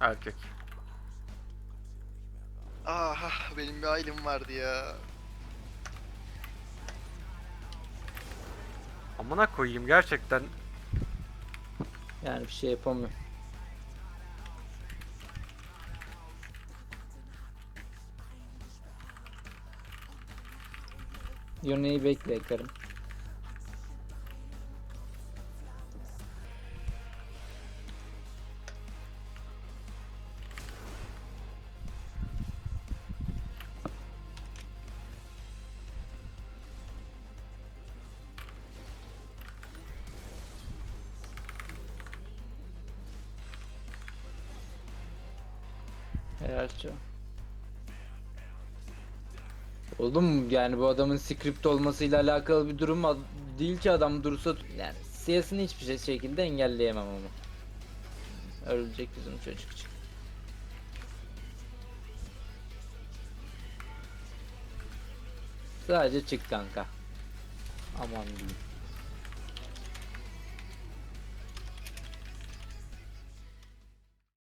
Erkek. Aha benim bir ailem vardı ya. Amına koyayım gerçekten. Yani bir şey yapamıyorum. Yone'yi bekle karım. Çok. Oğlum yani bu adamın script olmasıyla alakalı bir durum değil ki adam dursa yani siyasını hiçbir şey şekilde engelleyemem ama. Ölecek bizim çocuk için. Sadece çık kanka. Aman diyeyim.